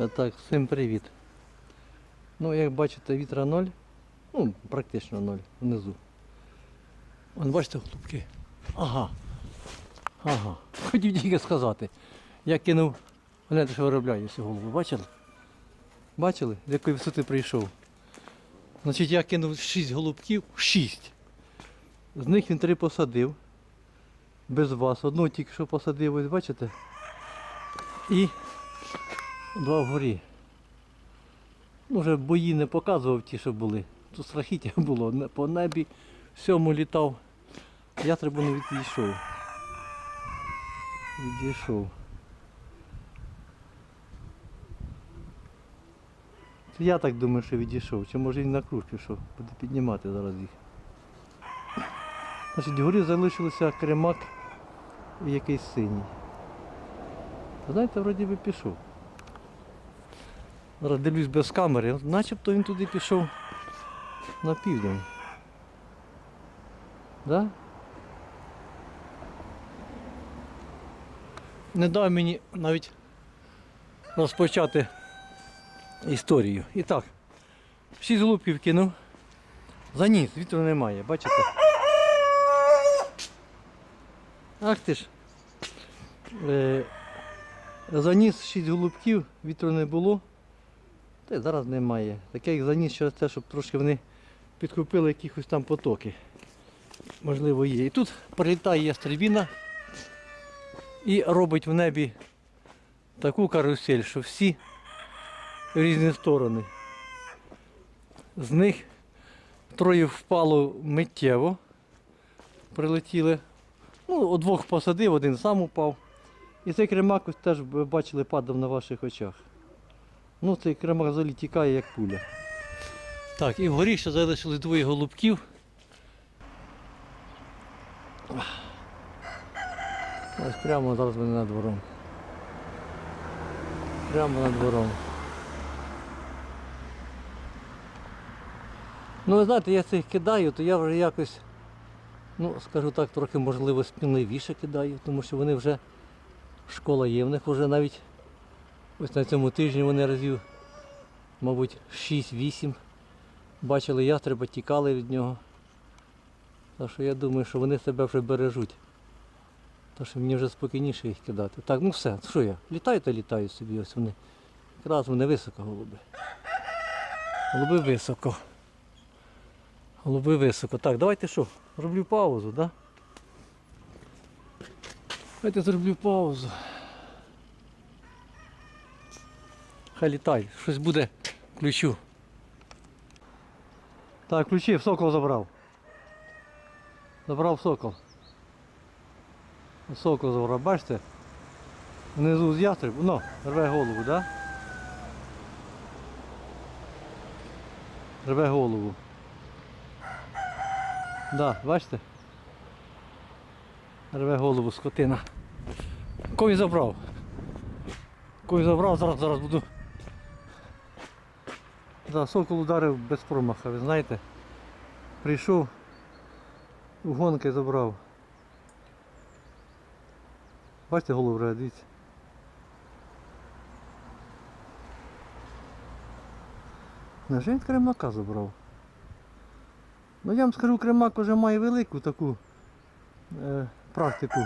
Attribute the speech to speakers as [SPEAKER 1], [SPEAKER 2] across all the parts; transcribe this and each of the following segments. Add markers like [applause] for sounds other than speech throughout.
[SPEAKER 1] Е, Так, всім привіт. Ну, як бачите, вітра ноль. Ну, практично ноль внизу. Вон, бачите, голубки? Ага. Ага. Хотів тільки сказати. Я кинув, гляньте, що виробляє цю голову. Бачили? Бачили, з якої висоти прийшов? Значить, я кинув 6 голубків, 6. З них він три посадив. Без вас. Одну тільки що посадив, ось бачите? І два вгорі. Ну, вже бої не показував ті, що були. Тут страхіття [laughs] було. По небі всьому літав. Я треба не відійшов. Відійшов. Це Я так думаю, що відійшов. Чи може він на круг пішов. Буде піднімати зараз їх. Значить, вгорі залишилося кремак і якийсь синій. Знаєте, вроді би пішов. Зараз дивлюсь без камери, начебто він туди пішов на південь. Да? Не дав мені навіть розпочати історію. І так, шість голубків кинув. Заніс, вітру немає, бачите? Ах ти ж. Е, заніс шість голубків, вітру не було. Та й зараз немає. Таке як заніс через те, щоб трошки вони підкупили якихось там потоки. Можливо, є. І тут прилітає ястребіна і робить в небі таку карусель, що всі в різні сторони. З них троє впало миттєво, прилетіли. Ну, от двох посадив, один сам упав. І цей кремак ось теж ви бачили падав на ваших очах. Ну, цей кремак взагалі тікає як пуля. Так, і вгорі ще залишилось двоє голубків. Ось прямо зараз вони над двором. Прямо над двором. Ну, ви знаєте, я цих кидаю, то я вже якось, ну, скажу так, трохи можливо сміливіше кидаю, тому що вони вже школа є, в них вже навіть ось на цьому тижні вони разів, мабуть, 6-8 бачили ястреба, тікали від нього. Так що я думаю, що вони себе вже бережуть. Так що мені вже спокійніше їх кидати. Так, ну все, що я? Літаю та літаю собі, ось вони. Якраз вони високо голуби. Голуби високо. Голуби високо. Так, давайте що? Роблю паузу, так? Да? Давайте зроблю паузу. Хай літай, щось буде, включу. Так, ключі, в сокол забрав. Забрав сокол. Сокол забрав, бачите? Внизу з ястреб, ну, рве голову, так? Да? Рве голову. Да, бачите? Рве голову скотина. Кой забрав. Кой забрав, зараз зараз буду. Да, сокол ударив без промаха, ви знаєте. Прийшов, гонки забрав. Бачите голову рве, дивіться. Він кремака забрав? Ну я вам скажу, кремак вже має велику таку е, практику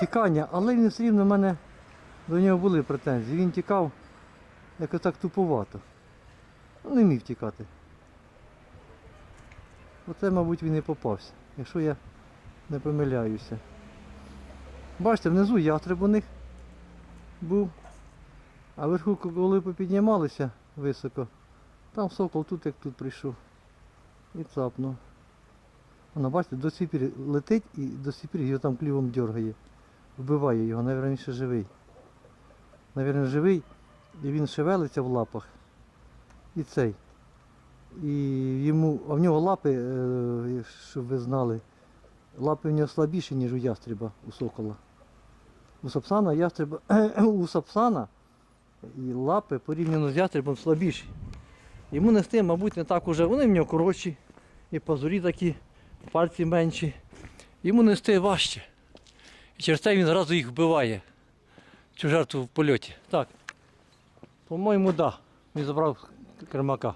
[SPEAKER 1] тікання, але він все рівно в мене до нього були претензії. Він тікав якось так туповато. Ну, не міг тікати. Оце, мабуть, він і попався, якщо я не помиляюся. Бачите, внизу ястреб у них був, а вверху, коли попіднімалися високо, там сокол тут як тут прийшов. І цапнув. Воно, бачите, до сих пір летить і до сих пір його там клювом дергає. Вбиває його, навірно, ще живий. Навірно, живий, і він шевелиться в лапах. І цей. І йому, а в нього лапи, е, щоб ви знали, лапи в нього слабіші, ніж у ястреба, у сокола. У сапсана ястреба, [coughs] у сапсана і лапи порівняно з ястребом слабіші. Йому нести, мабуть, не так уже. Вони в нього коротші, і пазурі такі, пальці менші. Йому нести важче. І через це він зразу їх вбиває. Цю жертву в польоті. Так. По-моєму, так. Да. Він забрав кермака.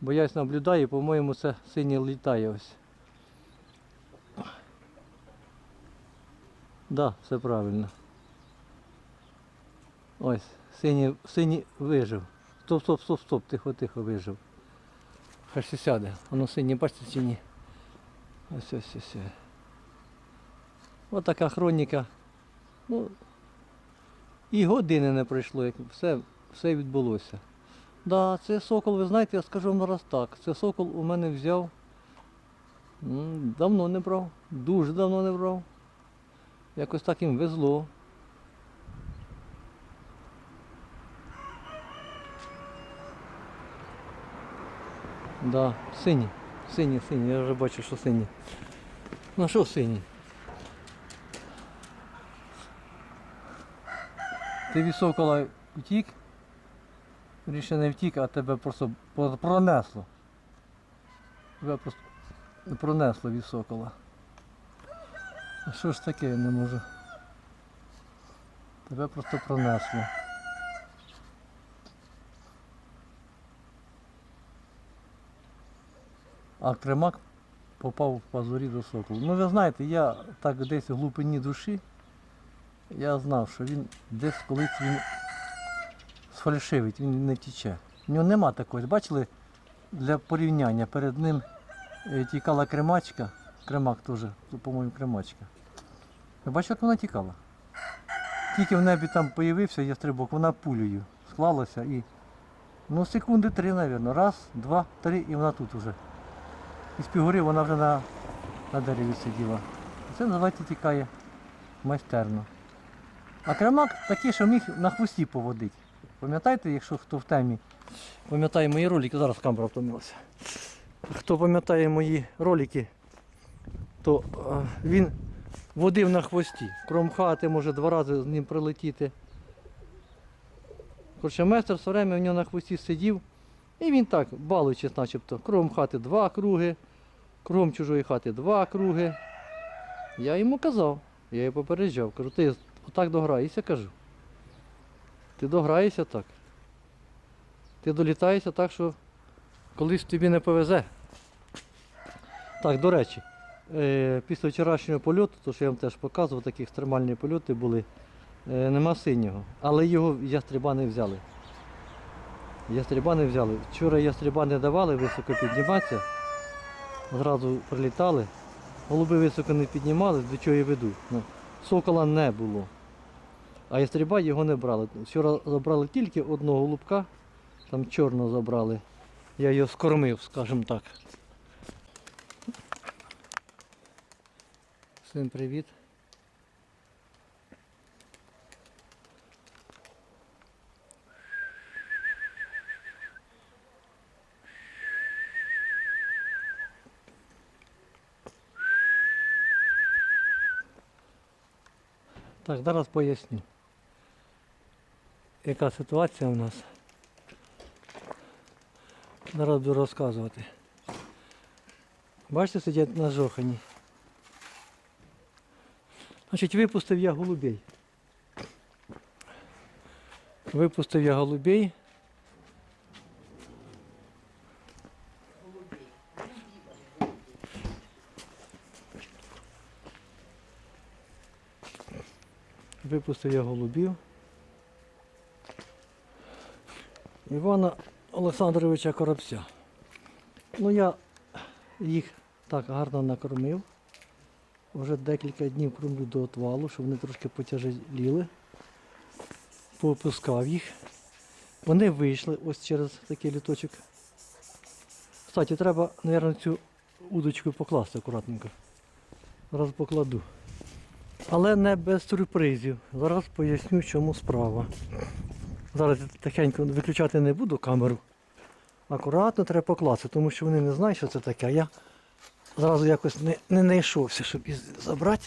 [SPEAKER 1] Бо я ось наблюдаю, по-моєму, це синій літає ось. Да, все правильно. Ось, синій, синій вижив. Стоп, стоп, стоп, стоп, тихо, тихо вижив. Хай ще сяде. Воно синє, бачите чи ні? Ось ось. ось. Ось така хроніка. Ну, і години не пройшло, як все, все відбулося. Да, це сокол, ви знаєте, я скажу вам раз так. Це сокол у мене взяв. Давно не брав. Дуже давно не брав. Якось так їм везло. Да, сині. Сині, сині, я вже бачу, що сині. Ну що сині? Ти від сокола втік? Ріше не втік, а тебе просто пронесло. Тебе просто пронесло від сокола. А що ж таке я не можу? Тебе просто пронесло. А кремак попав в пазурі до соколу. Ну ви знаєте, я так десь в глупині душі, я знав, що він десь колись він сфальшивить, він не втіче. У нього нема такої. Бачили, для порівняння перед ним е, тікала кремачка, кремак теж, по-моєму, кремачка. Ви бачите, як вона тікала? Тільки в небі там появився ястрибок, вона пулею склалася і ну секунди три, мабуть. Раз, два, три і вона тут уже. І з півгори вона вже на, на дереві сиділа. Це називається тікає майстерно. А кремак такий, що міг на хвості поводити. Пам'ятаєте, якщо хто в темі, пам'ятає мої ролики, зараз камера втомилася. Хто пам'ятає мої ролики, то е, він водив на хвості. Кром хати може два рази з ним прилетіти. Коротше, майстер все время в нього на хвості сидів. І він так, балуючись начебто, кругом хати два круги, кругом чужої хати два круги. Я йому казав, я його попереджав, кажу, ти отак дограєшся, кажу. Ти дограєшся так. Ти долітаєшся так, що колись тобі не повезе. Так, до речі, е, після вчорашнього польоту, то що я вам теж показував, такі екстремальні польоти були, е, нема синього. Але його ястреба не взяли. Ястреба не взяли. Вчора ястреба не давали високо підніматися. Зразу прилітали. Голуби високо не піднімались, до чого я веду. Ну, сокола не було. А ястреба його не брали. Вчора забрали тільки одного голубка, там чорного забрали. Я його скормив, скажімо так. Всім привіт. Так, зараз поясню. Яка ситуація у нас? Зараз буду розказувати. Бачите, сидять на жохані. Значить, випустив я голубей. Випустив я голубей. Випустив я голубів. Івана Олександровича Коробця. Ну я їх так гарно накормив. Вже декілька днів кормлю до отвалу, щоб вони трошки потяжеліли. Попускав їх. Вони вийшли ось через такий літочок. Кстати, треба, мабуть, цю удочку покласти акуратненько. Зараз покладу. Але не без сюрпризів. Зараз поясню, чому справа. Зараз тихенько виключати не буду камеру. Акуратно треба покласти, тому що вони не знають, що це таке. Я зразу якось не, не знайшовся, щоб її забрати.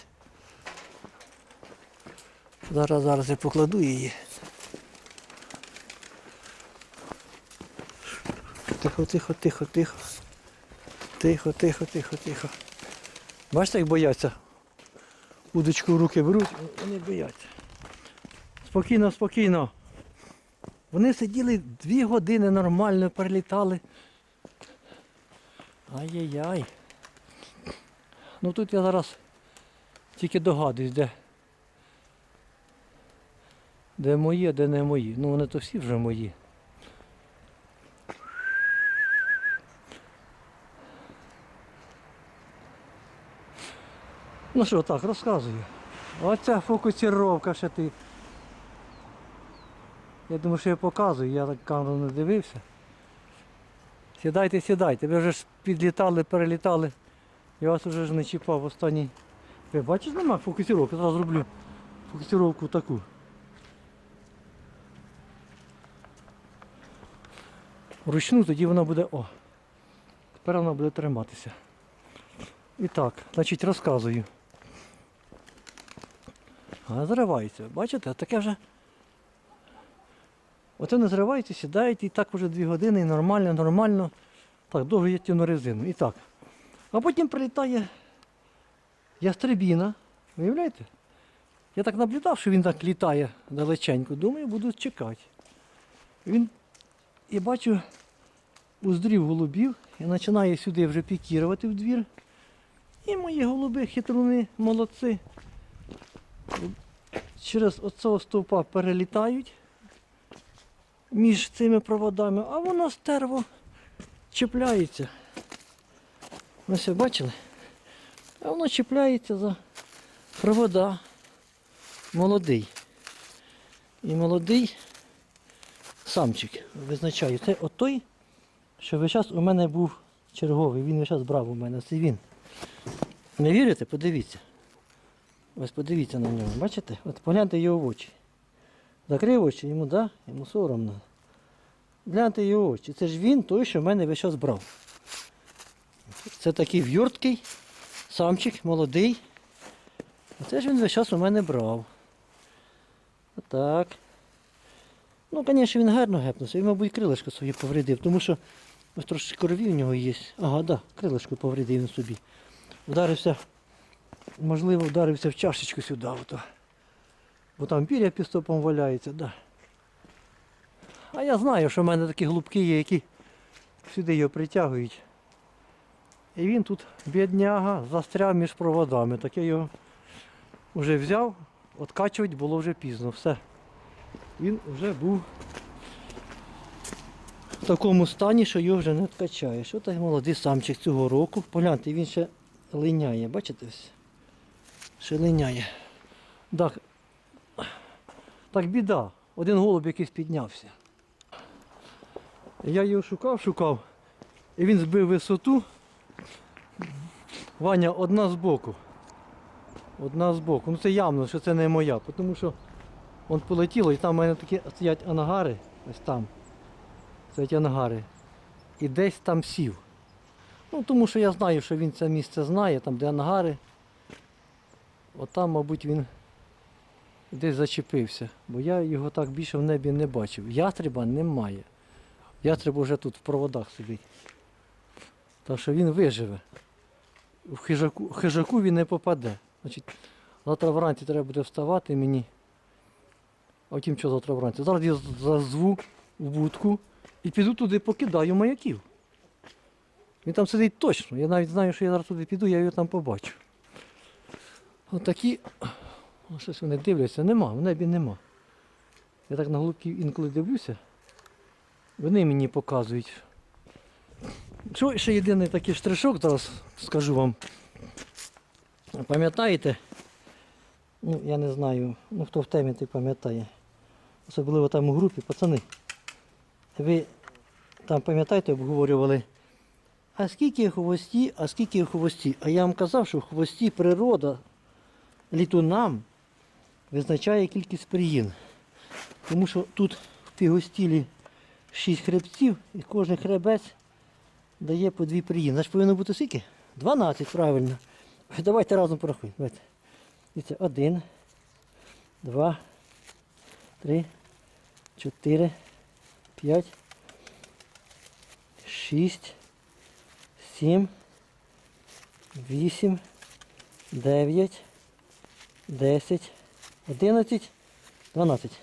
[SPEAKER 1] Зараз, зараз я покладу її. Тихо, тихо, тихо, тихо. Тихо, тихо, тихо, тихо. Бачите, як бояться? Удочку в руки беруть, вони бояться. Спокійно, спокійно. Вони сиділи дві години нормально перелітали. Ай-яй-яй. Ну тут я зараз тільки догадуюсь, де. Де мої, а де не мої. Ну вони то всі вже мої. Ну що, так, розказую. Оця фокусировка ще ти. Я думаю, що я показую, я так камеру не дивився. Сідайте, сідайте, ви вже ж підлітали, перелітали. Я вас вже ж не чіпав останній. Ви бачите, нема фокусировки, зараз зроблю фокусировку таку. Вручну тоді вона буде. О! Тепер вона буде триматися. І так, значить розказую. А зривається. Бачите, таке вже. Оце не зривається, сідаєте і так вже дві години і нормально, нормально. Так, довго я тяну резину. І так. А потім прилітає ястребіна. Уявляєте? Я так наблюдав, що він так літає далеченько. Думаю, буду чекати. Він, і бачу, уздрів голубів і починає сюди вже пікірувати в двір. І мої голуби хитруни, молодці. Через оцього стовпа перелітають між цими проводами, а воно стерво чіпляється. Ви все бачили? А воно чіпляється за провода. Молодий. І молодий самчик. Визначаю. Це отой, що весь час у мене був черговий. Він весь час брав у мене. Це він. Не вірите? Подивіться. Ось подивіться на нього. Бачите? От погляньте його в очі. Закрив очі, йому, да? Йому соромно. Гляньте його очі. Це ж він той, що в мене весь час брав. Це такий в'юрткий, самчик, молодий. Це ж він весь час у мене брав. Отак. Ну, звісно, він гарно гепнувся. Він, мабуть, крилишко своє повредив, тому що ось трошки крові в нього є. Ага, да, крилишко повредив він собі. Вдарився, можливо, вдарився в чашечку сюди. Бо там пір'я під стопом валяється, да. А я знаю, що в мене такі голубки є, які сюди його притягують. І він тут, бідняга, застряв між проводами. Так я його вже взяв, откачувати було вже пізно. Все. Він вже був в такому стані, що його вже не откачаєш. Ось молодий самчик цього року. Погляньте, він ще линяє, бачите? Ще линяє. Так, так біда. Один голуб якийсь піднявся. Я його шукав, шукав, і він збив висоту. Ваня одна з боку. Одна з боку. Ну це явно, що це не моя, тому що он полетіло і там у мене такі стоять анагари, ось там. Стоять анагари. І десь там сів. Ну тому що я знаю, що він це місце знає, там де анагари. От там, мабуть, він десь зачепився, бо я його так більше в небі не бачив. Ястреба немає. Ястреб вже тут в проводах сидить. Так що він виживе. В хижаку, хижаку він не попаде. Значить, завтра вранці треба буде вставати мені. А втім, що завтра вранці? Зараз я зазву в будку і піду туди покидаю маяків. Він там сидить точно. Я навіть знаю, що я зараз туди піду, я його там побачу. Отакі. О, щось вони дивляться, нема, в небі нема. Я так на голубків інколи дивлюся. Вони мені показують. Що ще єдиний такий штришок, зараз скажу вам. Пам'ятаєте? Ну, я не знаю, ну хто в темі той пам'ятає. Особливо там у групі, пацани. Ви там пам'ятаєте, обговорювали, а скільки хвості, а скільки хвості. А я вам казав, що в хвості природа літунам визначає кількість приїн. Тому що тут в пігостілі 6 хребців і кожен хребець дає по дві приїни. Значить повинно бути скільки? 12, правильно. Давайте разом порахуємо. Давайте. Дивіться, один, два, три, чотири, п'ять, шість, сім, вісім, дев'ять, десять, одинадцять, дванадцять.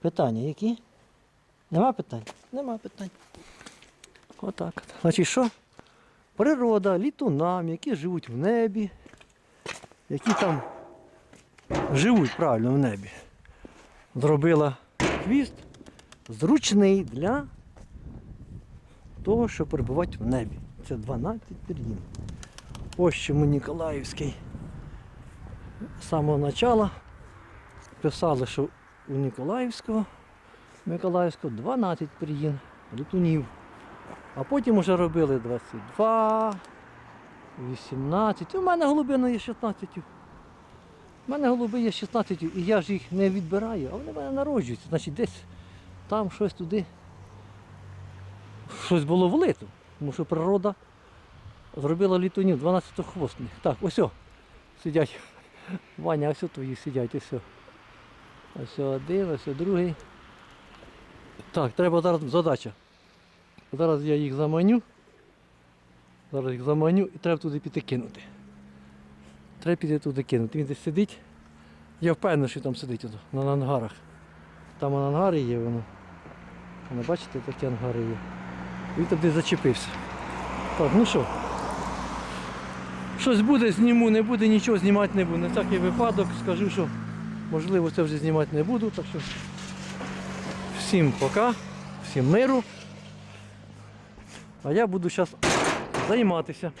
[SPEAKER 1] Питання які? Нема питань? Нема питань. Отак. от. Значить що? Природа літунам, які живуть в небі, які там живуть правильно в небі. Зробила хвіст зручний для того, щоб перебувати в небі. Це 12 пір'їн. Ось чому Ніколаївський самого початку писали, що у Ніколаївського, Миколаївського 12 пір'їн літунів. А потім вже робили 22, 18. У мене голубина є 16. У мене голуби є 16, і я ж їх не відбираю, а вони в мене народжуються. Значить, десь там щось туди. Щось було влито. Тому що природа зробила літунів 12 хвостних. Так, ось о, сидять. Ваня, ось твої сидять, ось. Ось один, ось другий. Так, треба зараз задача. Зараз я їх заманю. Зараз їх заманю і треба туди піти кинути. Треба піти туди кинути. Він десь сидить. Я впевнений, що там сидить на ангарах. Там ангари є воно. Бачите, такі ангари є. Він десь зачепився. Так, ну що? Щось буде, зніму, не буде, нічого знімати не буду. На всякий випадок скажу, що можливо це вже знімати не буду. Так що всім пока, всім миру. А я буду зараз займатися.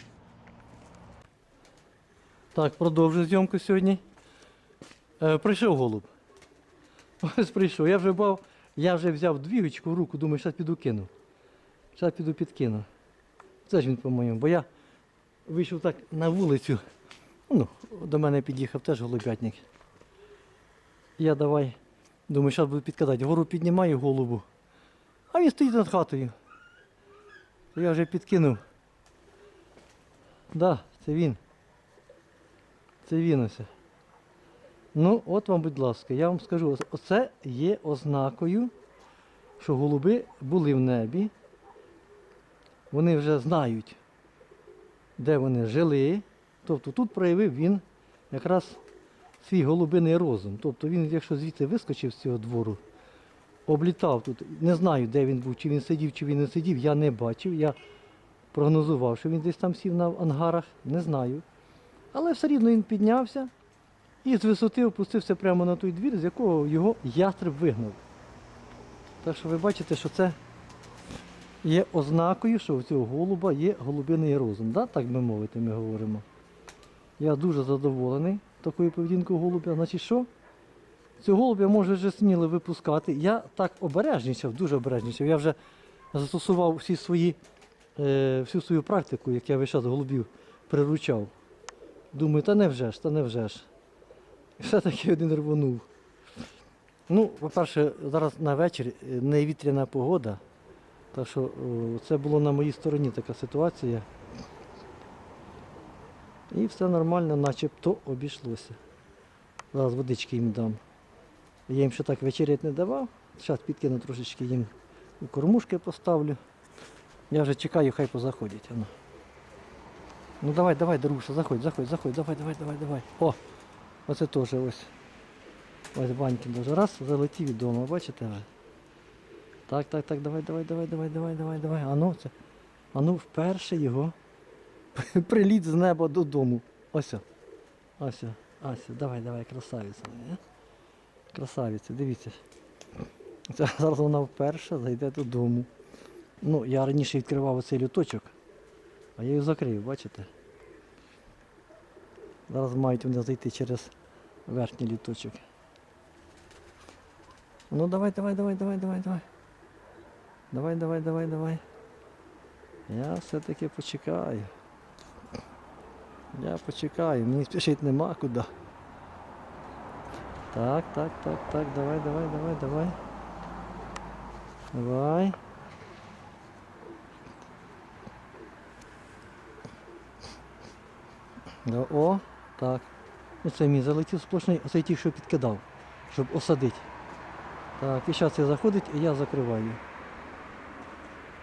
[SPEAKER 1] Так, продовжую зйомку сьогодні. Е, прийшов голуб. Ось прийшов. Я вже бав, я вже взяв двігочку в руку, думаю, зараз піду кину. Зараз піду підкину. Це ж він по-моєму, бо я вийшов так на вулицю. Ну, до мене під'їхав теж голубятник. Я давай, думаю, зараз буду підкидати. Гору піднімаю голубу. А він стоїть над хатою. Я вже підкинув. Да, це він. Це він ось. Ну, от вам, будь ласка, я вам скажу, оце є ознакою, що голуби були в небі. Вони вже знають, де вони жили. Тобто тут проявив він якраз свій голубиний розум. Тобто він, якщо звідти вискочив з цього двору, облітав тут, не знаю, де він був, чи він сидів, чи він не сидів, я не бачив. Я прогнозував, що він десь там сів на ангарах, не знаю. Але все рівно він піднявся і з висоти опустився прямо на той двір, з якого його ястреб вигнав. Так що ви бачите, що це є ознакою, що у цього голуба є голубиний розум. Да? Так би мовити, ми говоримо. Я дуже задоволений такою поведінкою голубя. Значить що? Цього голубя може вже сміло випускати. Я так обережнічав, дуже обережнічав. Я вже застосував всі свої, е, всю свою практику, як я весь час голубів приручав. Думаю, та не вже ж, та не вже ж. Все-таки один рвонув. Ну, по-перше, зараз на вечір е, не вітряна погода. Так що це було на моїй стороні така ситуація. І все нормально, начебто обійшлося. Зараз водички їм дам. Я їм ще так вечерять не давав. Зараз підкину трошечки їм у кормушки поставлю. Я вже чекаю, хай позаходять. Ану. Ну давай, давай, Даруша, заходь, заходь, заходь, давай, давай, давай, давай. О! Оце теж ось. Ось баньки дуже раз, залетів від дому, бачите? Так, так, так, давай, давай, давай, давай, давай, давай, давай. Ану, це. Ану, вперше його [laughs] приліт з неба додому. Ось. Ось. Ось. Давай, давай, красавиця. моя. Красавиця, дивіться. Це [laughs] зараз вона вперше зайде додому. Ну, я раніше відкривав оцей люточок, а я його закрив, бачите? Зараз мають вони зайти через верхній літочок. Ну давай, давай, давай, давай, давай, давай. Давай, давай, давай, давай. Я все-таки почекаю. Я почекаю, мені спішити нема куди. Так, так, так, так, давай, давай, давай, давай. Давай. Да, о, так. Оце мій залетів сплошний, оцей ті, що підкидав, щоб осадити. Так, і зараз це заходить, і я закриваю.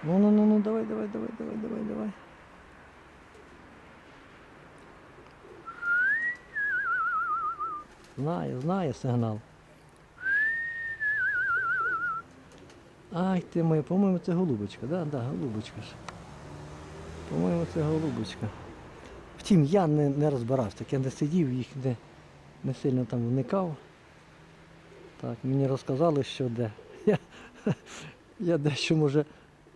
[SPEAKER 1] Ну, ну, ну, ну, давай, давай, давай, давай, давай, давай. Знає, знає сигнал. Ай ти моя, по-моєму, це голубочка, да, да, голубочка ж. По-моєму, це голубочка. Втім, я не, не розбирався, так я не сидів, їх не, не сильно там вникав. Так, мені розказали, що де. [laughs] Я, я дещо може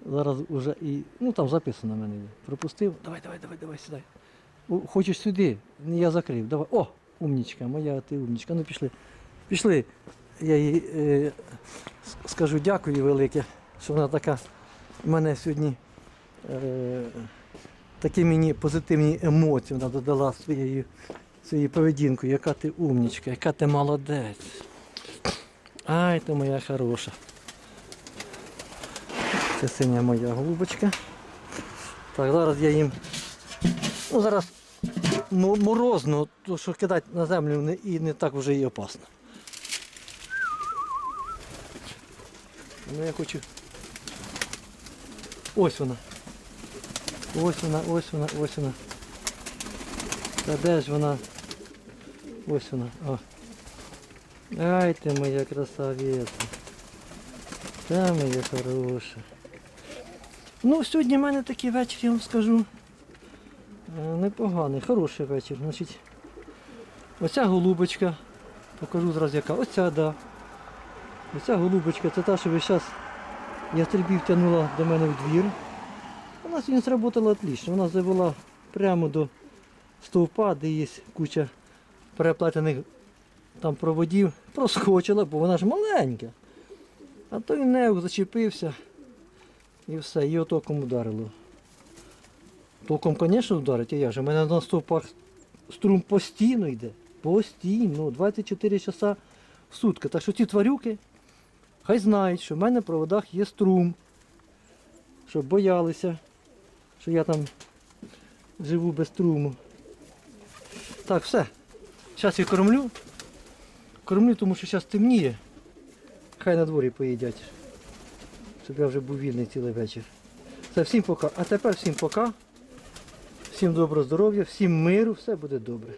[SPEAKER 1] зараз уже і. Ну там записано в мене. Пропустив. Давай, давай, давай, давай, сідай. Хочеш сюди? Ні, Я закрив. Давай. О, умнічка, моя ти умнічка. Ну пішли. Пішли. Я їй е, скажу дякую велике, що вона така мене сьогодні е, такі мені позитивні емоції вона додала своєю, своєю поведінкою. Яка ти умнічка, яка ти молодець. Ай, ти моя хороша. Це синя моя голубочка. Так, зараз я їм. Ну, зараз мо- морозно, то що кидати на землю не, і не так вже і опасно. Ну я хочу. Ось вона. Ось вона, ось вона, ось вона. Та де ж вона? Ось вона. О. Ай ти моя красавиця. Та моя хороша. Ну, сьогодні в мене такий вечір, я вам скажу. е, Непоганий, хороший вечір. Значить, оця голубочка. Покажу зразу яка. Оця, да. Оця голубочка, це та, що весь час ястребів тягнула до мене в двір. Вона сьогодні сработала отлично. Вона завела прямо до стовпа, де є куча переплетених там проводів. Проскочила, бо вона ж маленька. А той неук зачепився і все, її током ударило. Током, звісно, вдарить, а я ж. У мене на стовпах струм постійно йде. Постійно, 24 часа в сутки. Так що ці тварюки хай знають, що в мене в проводах є струм. Щоб боялися, що я там живу без струму. Так, все. Зараз я кормлю. Кормлю, тому що зараз темніє. Хай на дворі поїдять. Щоб я вже був вільний цілий вечір. Це всім пока. А тепер всім пока. Всім доброго здоров'я, всім миру, все буде добре.